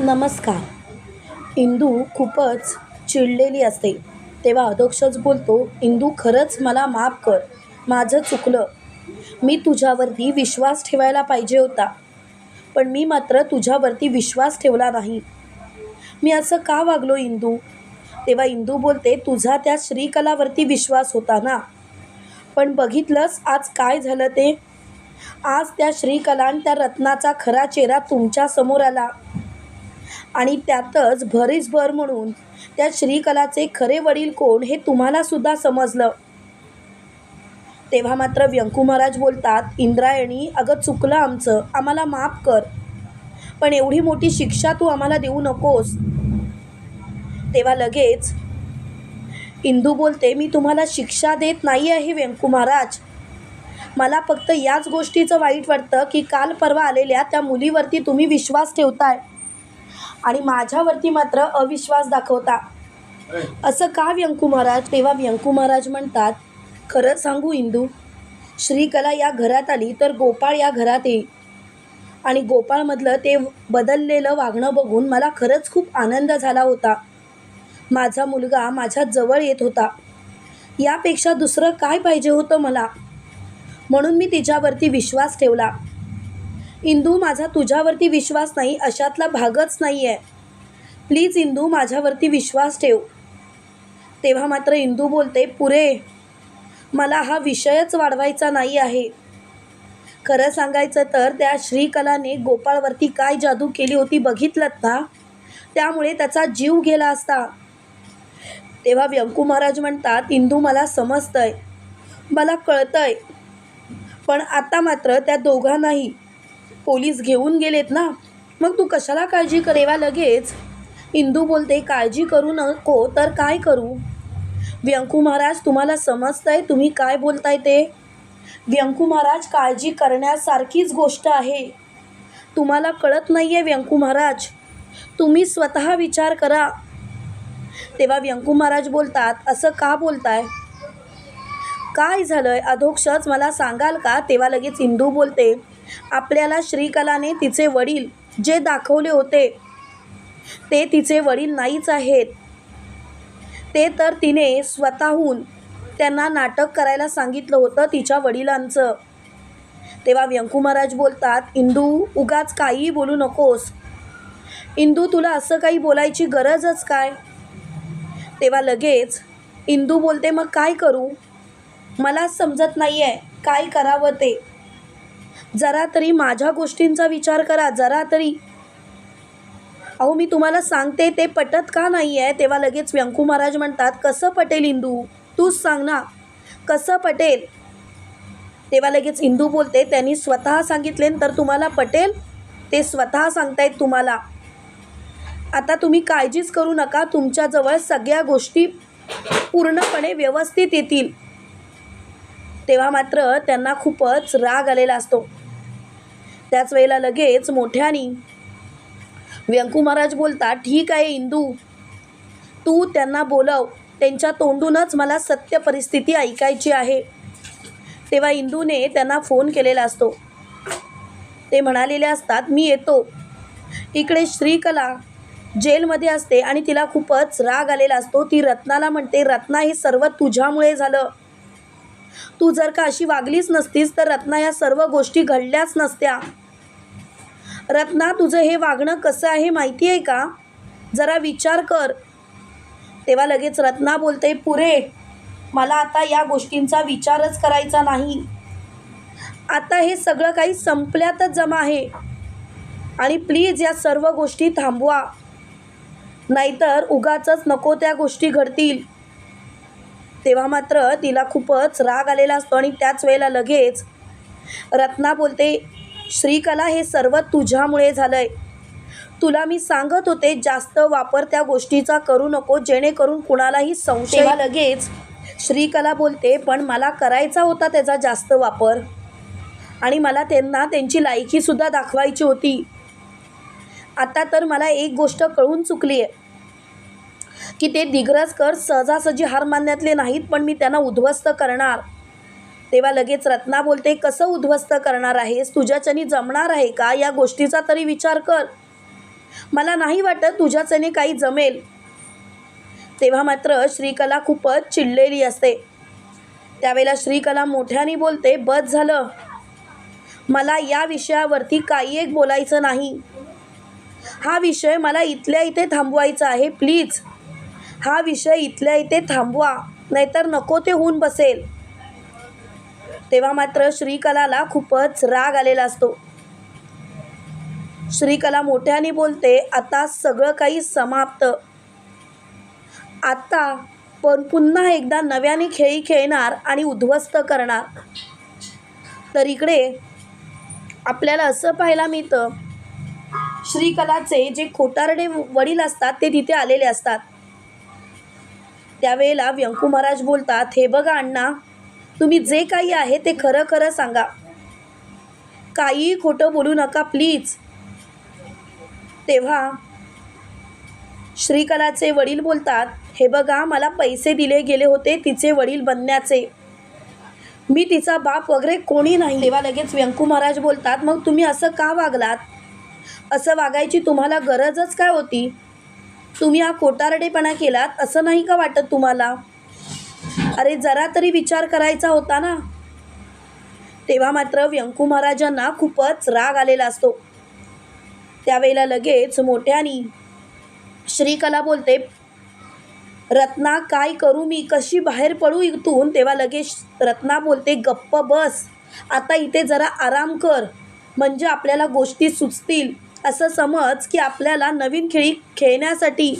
नमस्कार. इंदू खूपच चिडलेली असते. तेव्हा अधोक्षच बोलतो इंदू खरंच मला माफ कर. माझं चुकलं. मी तुझ्यावरती विश्वास ठेवायला पाहिजे होता. पण मी मात्र तुझ्यावरती विश्वास ठेवला नाही. मी असं का वागलो इंदू? तेव्हा इंदू बोलते तुझा त्या श्रीकलावरती विश्वास होता ना. पण बघितलंस आज काय झालं ते? आज त्या श्रीकला आणि त्या रत्नाचा खरा चेहरा तुमच्यासमोर आला. आणि त्यातच भरीस भर म्हणून त्या श्रीकलाचे खरे वडील कोण हे तुम्हाला सुद्धा समजलं. तेव्हा मात्र व्यंकू महाराज बोलतात इंद्रायणी अगं चुकलं आमचं आम्हाला माफ कर. पण एवढी मोठी शिक्षा तू आम्हाला देऊ नकोस. तेव्हा लगेच इंदू बोलते मी तुम्हाला शिक्षा देत नाही आहे व्यंकू महाराज. मला फक्त याच गोष्टीचं वाईट वाटतं की काल परवा आलेल्या त्या मुलीवरती तुम्ही विश्वास ठेवताय. आणि माझ्यावरती मात्र अविश्वास दाखवता. असं का व्यंकू महाराज? तेव्हा व्यंकू महाराज म्हणतात खरं सांगू इंदू श्रीकला या घरात आली तर गोपाळ या घरात येईल. आणि गोपाळमधलं ते बदललेलं वागणं बघून मला खरंच खूप आनंद झाला होता. माझा मुलगा माझ्या जवळ येत होता. यापेक्षा दुसरं काय पाहिजे होतं मला? म्हणून मी तिच्यावरती विश्वास ठेवला. इंदू माझा तुझ्यावरती विश्वास नाही अशातला भागच नाही आहे प्लीज इंदू माझ्यावरती विश्वास ठेव. तेव्हा मात्र इंदू बोलते पुरे मला हा विषयच वाढवायचा नाही आहे. खरं सांगायचं तर त्या श्रीकलाने गोपाळवरती काय जादू केली होती बघितलं ना? त्यामुळे त्याचा जीव गेला असता. तेव्हा व्यंकू महाराज म्हणतात इंदू मला समजतंय. मला कळतंय. पण आता मात्र त्या दोघांनाही पोलीस घेऊन गेलेत ना? मग तू कशाला काळजी करेवा लगेच. इंदू बोलते काळजी करू नको तर काय करू? व्यंकू महाराज तुम्हाला समजतंय तुम्ही काय बोलताय ते? व्यंकू महाराज काळजी करण्यासारखीच गोष्ट आहे. तुम्हाला कळत नाही आहे व्यंकू महाराज? तुम्ही स्वतः विचार करा. तेव्हा व्यंकू महाराज बोलतात असं का बोलताय? काय झालंय? अधोक्षच मला सांगाल का? तेव्हा लगेच इंदू बोलते आपल्याला श्रीकलाने तिचे वडील जे दाखवले होते ते तिचे वडील नाहीच आहेत. ते तर तिने स्वतःहून त्यांना नाटक करायला सांगितलं होतं तिच्या वडिलांचं. तेव्हा व्यंकू महाराज बोलतात इंदू उगाच काहीही बोलू नकोस. इंदू तुला असं काही बोलायची गरजच काय? तेव्हा लगेच इंदू बोलते मग काय करू? मला समजत नाही आहे काय करावं ते? जरा तरी माझ्या गोष्टींचा विचार करा. जरा तरी. अहो मी तुम्हाला सांगते ते पटत का नाही आहे तेव्हा लगेच व्यंकू महाराज म्हणतात कसं पटेल इंदू? तूच सांग ना. कसं पटेल? तेव्हा लगेच इंदू बोलते त्यांनी स्वतः सांगितले तर तुम्हाला पटेल? ते स्वतः सांगतायत तुम्हाला. आता तुम्ही काळजीच करू नका. तुमच्याजवळ सगळ्या गोष्टी पूर्णपणे व्यवस्थित येतील. तेव्हा मात्र त्यांना खूपच राग आलेला असतो. त्याच वेळेला लगेच मोठ्यानी व्यंकू महाराज बोलतात ठीक आहे इंदू तू त्यांना बोलव. त्यांच्या तोंडूनच मला सत्य परिस्थिती ऐकायची आहे. तेव्हा इंदूने त्यांना फोन केलेला असतो. ते म्हणालेले असतात मी येतो. इकडे श्रीकला जेलमध्ये असते आणि तिला खूपच राग आलेला असतो. ती रत्नाला म्हणते रत्ना हे सर्व तुझ्यामुळे झालं. तू जर का अशी वागलीच नसतीस तर रत्ना या सर्व गोष्टी घडल्याच नसत्या. रत्ना तुझं हे वागणं कसं आहे माहिती आहे का? जरा विचार कर. तेव्हा लगेच रत्ना बोलते पुरे मला आता या गोष्टींचा विचारच करायचा नाही. आता हे सगळं काही संपल्यातच जमा आहे. आणि प्लीज या सर्व गोष्टी थांबवा. नाहीतर उगाचच नको त्या गोष्टी घडतील. तेव्हा मात्र तिला खूपच राग आलेला असतो आणि त्याच वेळेला लगेच रत्ना बोलते श्रीकला हे सर्व तुझ्यामुळे झालंय. तुला मी सांगत होते जास्त वापर त्या गोष्टीचा करू नको जेणेकरून कुणालाही संशय लगेच श्रीकला बोलते पण मला करायचा होता त्याचा जास्त वापर. आणि मला त्यांना त्यांची लायकीसुद्धा दाखवायची होती. आता तर मला एक गोष्ट कळून चुकली आहे की ते दिग्रजकर सहजासहजी हार मानण्यातले नाहीत पण मी त्यांना उद्ध्वस्त करणार. तेव्हा लगेच रत्ना बोलते कसं उद्ध्वस्त करणार आहेस? तुझ्याच्यानी जमणार आहे का? या गोष्टीचा तरी विचार कर. मला नाही वाटत तुझ्याच्याने काही जमेल. तेव्हा मात्र श्रीकला खूपच चिडलेली असते. त्यावेळेला श्रीकला मोठ्याने बोलते बस झालं. मला या विषयावरती काही एक बोलायचं नाही. हा विषय मला इथल्या इथे थांबवायचा आहे प्लीज. हा विषय इथल्या इथे थांबवा नाहीतर नको ते होऊन बसेल. तेव्हा मात्र श्रीकलाला खूपच राग आलेला असतो. श्रीकला मोठ्याने बोलते आता सगळं काही समाप्त. आता पण पुन्हा एकदा नव्याने खेळी खेळणार आणि उद्ध्वस्त करणार. तर इकडे आपल्याला असं पाहायला मिळतं श्रीकलाचे जे खोटारडे वडील असतात ते तिथे आलेले असतात. त्यावेळेला व्यंकू महाराज बोलतात हे बघा अण्णा तुम्ही जे काही आहे ते खरं खरं सांगा. काहीही खोटं बोलू नका प्लीज. तेव्हा श्रीकलाचे वडील बोलतात हे बघा मला पैसे दिले गेले होते तिचे वडील बनण्याचे. मी तिचा बाप वगैरे कोणी नाही. तेव्हा लगेच व्यंकू महाराज बोलतात मग तुम्ही असं का वागलात? असं वागायची तुम्हाला गरजच काय होती? तुम्ही हा खोटारडेपणा केलात असं नाही का वाटत तुम्हाला? अरे जरा तरी विचार करायचा होता ना? तेव्हा मात्र व्यंकू महाराजांना खूपच राग आलेला असतो. त्यावेळेला लगेच मोठ्यानी श्रीकला बोलते रत्ना काय करू मी? कशी बाहेर पडू इथून? तेव्हा लगेच रत्ना बोलते गप्प बस. आता इथे जरा आराम कर. म्हणजे आपल्याला गोष्टी सुचतील. असं समज की आपल्याला नवीन खेळी खेळण्यासाठी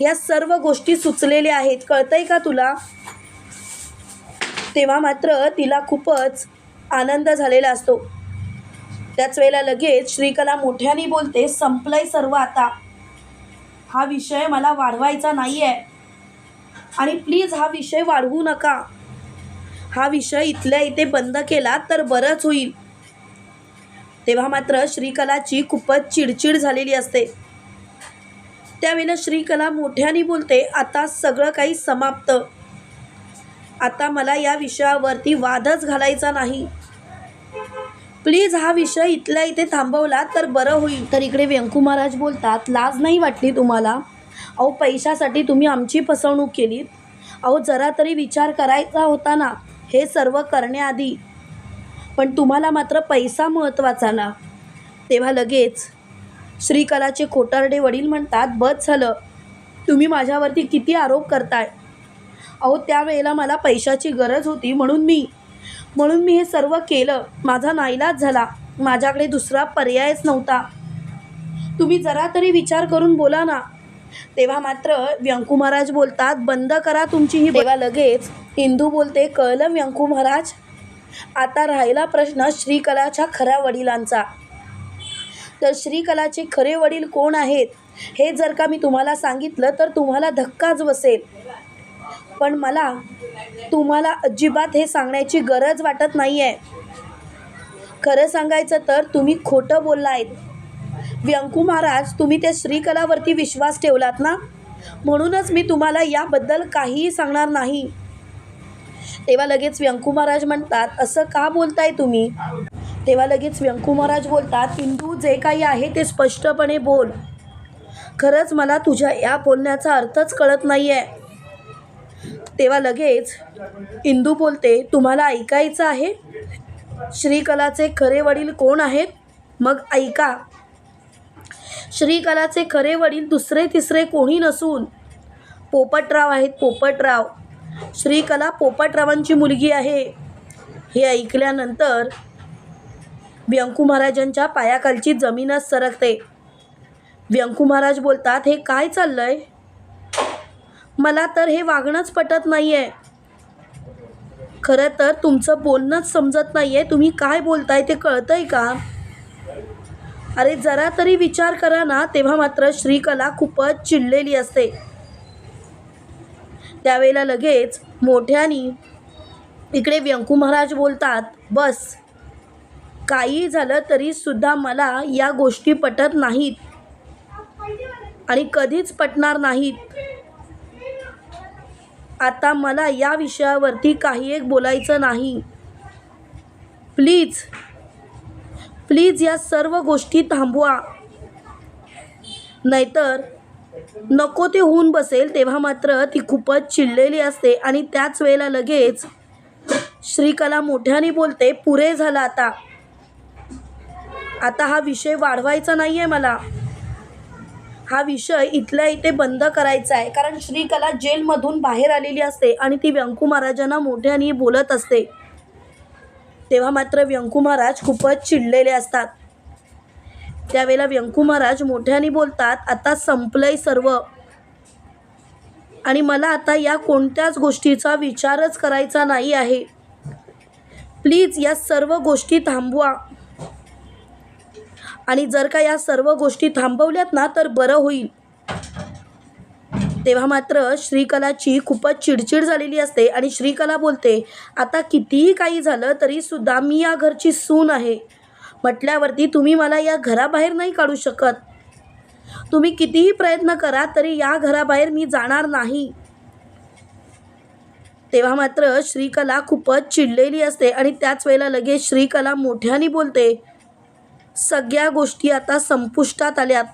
या सर्व गोष्टी सुचलेल्या आहेत. कळतंय का तुला? तेव्हा मात्र तिला खूपच आनंद झालेला असतो. त्याच वेळेला लगेच श्रीकला मोठ्याने बोलते संपलंय सर्व आता. हा विषय मला वाढवायचा नाही आहे आणि प्लीज हा विषय वाढवू नका. हा विषय इथल्या इथे बंद केला तर बरंच होईल. तेव्हा मात्र श्रीकलाची खूपच चिडचिड झालेली असते. त्यावेळेला श्रीकला मोठ्याने बोलते आता सगळं काही समाप्त. आता मला या विषयावरती वादच घालायचा नाही. प्लीज हा विषय इथल्या इथे थांबवला तर बरं होईल. तर इकडे व्यंकू महाराज बोलतात लाज नाही वाटली तुम्हाला? अहो पैशासाठी तुम्ही आमची फसवणूक केलीत. अहो जरा तरी विचार करायचा होता ना हे सर्व करण्याआधी पण तुम्हाला मात्र पैसा महत्त्वाचा ना. तेव्हा लगेच श्रीकलाचे खोटारडे वडील म्हणतात बस झालं. तुम्ही माझ्यावरती किती आरोप करताय? अहो त्यावेळेला मला पैशाची गरज होती म्हणून मी म्हणून मी हे सर्व केलं. माझा नाईलाज झाला. माझ्याकडे दुसरा पर्यायच नव्हता. तुम्ही जरा तरी विचार करून बोला ना. तेव्हा मात्र व्यंकू महाराज बोलतात बंद करा तुमची ही तेव्हा लगेच इंदू बोलते कळलं व्यंकू महाराज आता राहिला प्रश्न श्रीकलाच्या खऱ्या वडिलांचा. तर श्रीकलाचे खरे वडील कोण आहेत? हे जर का मी तुम्हाला सांगितलं तर तुम्हाला धक्काच बसेल. पण मला तुम्हाला अजिबात हे सांगण्याची गरज वाटत नाही आहे खरं सांगायचं तर तुम्ही खोटं बोलला आहेत व्यंकू महाराज तुम्ही त्या श्रीकलावरती विश्वास ठेवलात ना? म्हणूनच मी तुम्हाला याबद्दल काहीही सांगणार नाही. तेव्हा लगेच व्यंकू महाराज म्हणतात असं का बोलताय तुम्ही? तेव्हा लगेच व्यंकू महाराज बोलतात इंदू जे काही आहे ते स्पष्टपणे बोल. खरंच मला तुझ्या या बोलण्याचा अर्थच कळत नाही आहे तेव्हा लगेच इंदू बोलते तुम्हाला ऐकायचं आहे? श्रीकलाचे खरे वडील कोण आहेत? मग ऐका. श्रीकलाचे खरे वडील दुसरे तिसरे कोणी नसून. पोपटराव आहेत पोपटराव. श्रीकला पोपटरावांची मुलगी आहे. हे ऐकल्यानंतर व्यंकू महाराजांच्या पायाखालची जमीनच सरकते. व्यंकू महाराज बोलतात हे काय चाललंय? मला तर हे वागणंच पटत नाही आहे खरं तर तुमचं बोलणंच समजत नाही आहे तुम्ही काय बोलताय ते कळतंय का? अरे जरा तरी विचार करा ना. तेव्हा मात्र श्रीकला खूपच चिडलेली असते. त्यावेळेला लगेच मोठ्यानी इकडे व्यंकू महाराज बोलतात बस काही झालं तरी सुद्धा मला या गोष्टी पटत नाहीत आणि कधीच पटणार नाहीत. आता मला या विषयावरती काही एक बोलायचं नाही. प्लीज प्लीज या सर्व गोष्टी थांबवा. नाहीतर नको ते होऊन बसेल तेव्हा मात्र ती खूपच चिडलेली असते आणि त्याच वेळेला लगेच श्रीकला मोठ्याने बोलते पुरे झालं आता. आता हा विषय वाढवायचा नाही आहे मला. हा विषय इथल्या इथे बंद करायचा आहे. कारण श्रीकला जेलमधून बाहेर आलेली असते आणि ती व्यंकू महाराजांना मोठ्याने बोलत असते. तेव्हा मात्र व्यंकू महाराज खूपच चिडलेले असतात. त्यावेळेला व्यंकू महाराज मोठ्याने बोलतात आता संपलंय सर्व. आणि मला आता या कोणत्याच गोष्टीचा विचारच करायचा नाही आहे. प्लीज या सर्व गोष्टी थांबवा. आणि जर का या सर्व गोष्टी थांबवल्यात ना तर बरं होईल. तेव्हा मात्र श्रीकलाची खूपच चिडचिड झालेली असते आणि श्रीकला बोलते आता कितीही काही झालं तरी सुद्धा मी या घरची सून आहे. म्हटल्यावरती तुम्ही मला या घराबाहेर नाही काढू शकत. तुम्ही कितीही प्रयत्न करा तरी या घराबाहेर मी जाणार नाही. तेव्हा मात्र श्रीकला खूपच चिडलेली असते आणि त्याच वेळेला लगेच श्रीकला मोठ्याने बोलते सगळ्या गोष्टी आता संपुष्टात आल्यात.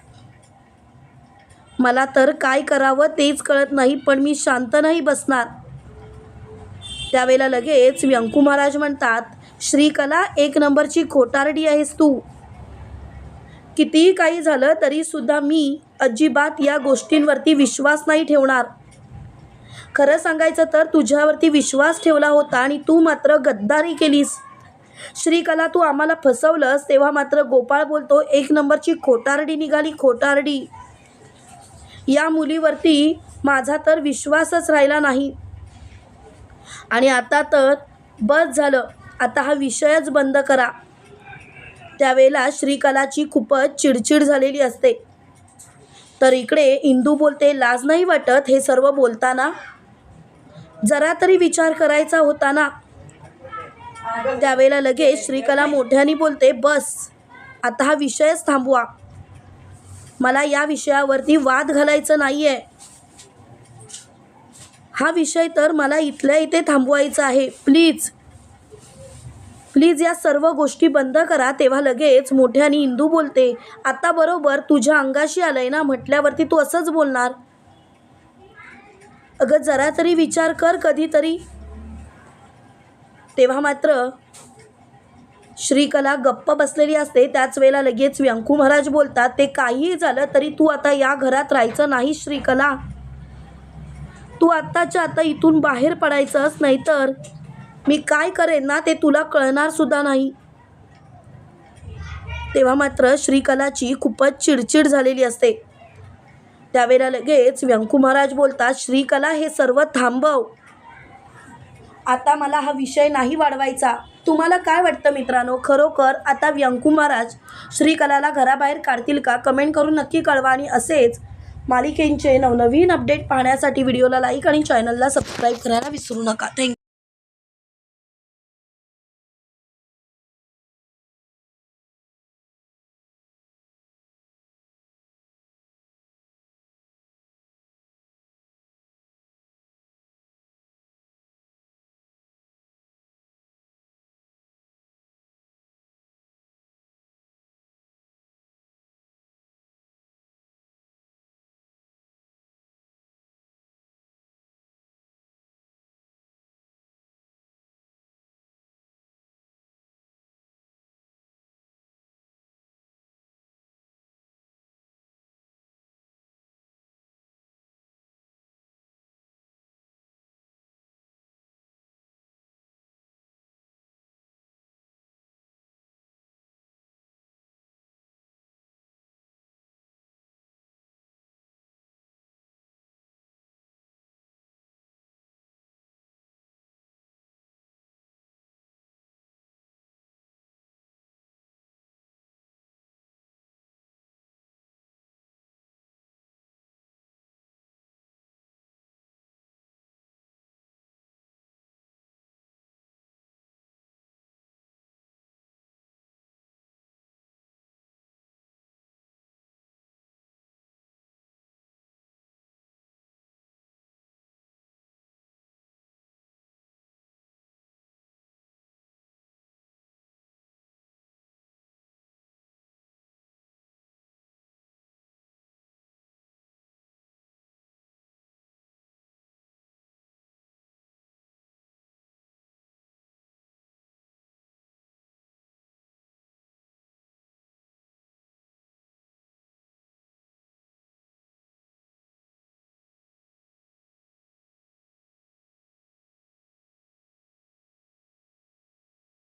मला तर काय करावं तेच कळत नाही पण मी शांत नाही बसणार. त्यावेळेला लगेच व्यंकू महाराज म्हणतात श्रीकला एक नंबरची खोटारडी आहेस तू. कितीही काही झालं तरी सुद्धा मी अजिबात या गोष्टींवरती विश्वास नाही ठेवणार. खरं सांगायचं तर तुझ्यावरती विश्वास ठेवला होता आणि तू मात्र गद्दारी केलीस. श्रीकला तू आम्हाला फसवलंस तेव्हा मात्र गोपाळ बोलतो एक नंबरची खोटारडी निघाली खोटारडी. या मुलीवरती माझा तर विश्वासच राहिला नाही. आणि आता तर बस झालं. आता हा विषयच बंद करा. त्यावेळेला श्रीकलाची खूपच चिडचिड झालेली असते. तर इकडे इंदू बोलते लाज नाही वाटत हे सर्व बोलताना? जरा तरी विचार करायचा होता ना? त्यावेळेला लगेच श्रीकला मोठ्याने बोलते बस आता हा विषयच थांबवा. मला या विषयावरती वाद घालायचं नाही आहे हा विषय तर मला इथल्या इथे थांबवायचा आहे. प्लीज प्लीज या सर्व गोष्टी बंद करा तेव्हा लगेच मोठ्याने इंदू बोलते आता बरोबर तुझ्या अंगाशी आलंय ना? म्हटल्यावरती तू असंच बोलणार. अगं जरा तरी विचार कर कधीतरी. तेव्हा मात्र श्रीकला गप्प बसलेली असते. त्याच वेळेला लगेच व्यंकू महाराज बोलतात ते काहीही झालं तरी तू आता या घरात राहायचं नाही श्रीकला. तू आत्ताच्या आता इथून बाहेर पडायचंच नाहीतर मी काय करेन ना ते तुला कळणार सुद्धा नाही. तेव्हा मात्र श्रीकलाची खूपच चिडचिड झालेली असते. त्यावेळेला लगेच व्यंकू महाराज बोलतात श्रीकला हे सर्व थांबव. आता मला हा विषय नाही वाढवायचा. तुम्हाला काय वाटतं मित्रांनो? खरोखर आता व्यंकू महाराज श्रीकलाला घराबाहेर काढतील का? कमेंट करून नक्की कळवा आणि असेच मालिकेंचे नवनवीन अपडेट पाहण्यासाठी व्हिडिओला लाईक आणि चॅनलला सबस्क्राईब करायला विसरू नका. थँक्यू